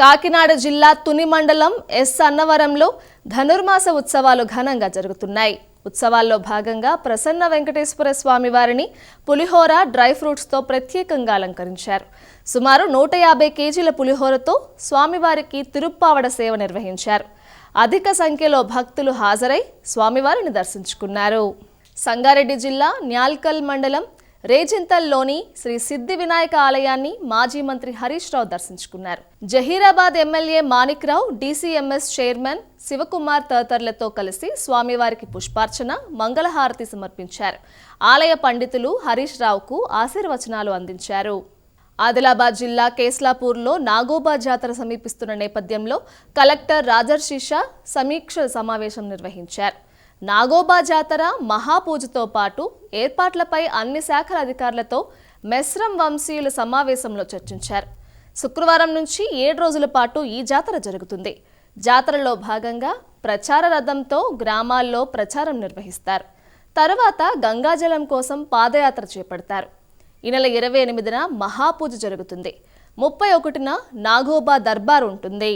కాకినాడ జిల్లా తుని మండలం ఎస్ అన్నవరంలో ధనుర్మాస ఉత్సవాలు ఘనంగా జరుగుతున్నాయి. ఉత్సవాల్లో భాగంగా ప్రసన్న వెంకటేశ్వర స్వామి వారిని పులిహోర డ్రై ఫ్రూట్స్తో ప్రత్యేకంగా అలంకరించారు. సుమారు నూట యాభై కేజీల పులిహోరతో స్వామివారికి తిరుప్పావడ సేవ నిర్వహించారు. అధిక సంఖ్యలో భక్తులు హాజరై స్వామివారిని దర్శించుకున్నారు. సంగారెడ్డి జిల్లా న్యాల్కల్ మండలం రేజింతల్లోని శ్రీ సిద్ధి వినాయక ఆలయాన్ని మాజీ మంత్రి హరీష్ రావు దర్శించుకున్నారు. Zaheerabad MLA Manikrao DCMS chairman Shivakumar తదితరులతో కలిసి స్వామివారికి పుష్పార్చన మంగళహారతి సమర్పించారు. ఆలయ పండితులు హరీష్ రావుకు ఆశీర్వచనాలు అందించారు. ఆదిలాబాద్ జిల్లా కేస్లాపూర్లో నాగోబా జాతర సమీపిస్తున్న నేపథ్యంలో కలెక్టర్ రాజర్షిషా సమీక్ష సమావేశం నిర్వహించారు. నాగోబా జాతర మహాపూజతో పాటు ఏర్పాట్లపై అన్ని శాఖల అధికారులతో మెస్రం వంశీయుల సమావేశంలో చర్చించారు. శుక్రవారం నుంచి ఏడు రోజుల పాటు ఈ జాతర జరుగుతుంది. జాతరలో భాగంగా ప్రచార రథంతో గ్రామాల్లో ప్రచారం నిర్వహిస్తారు. తర్వాత గంగాజలం కోసం పాదయాత్ర చేపడతారు. ఈ నెల ఇరవై ఎనిమిదిన మహాపూజ జరుగుతుంది. ముప్పై ఒకటిన నాగోబా దర్బార్ ఉంటుంది.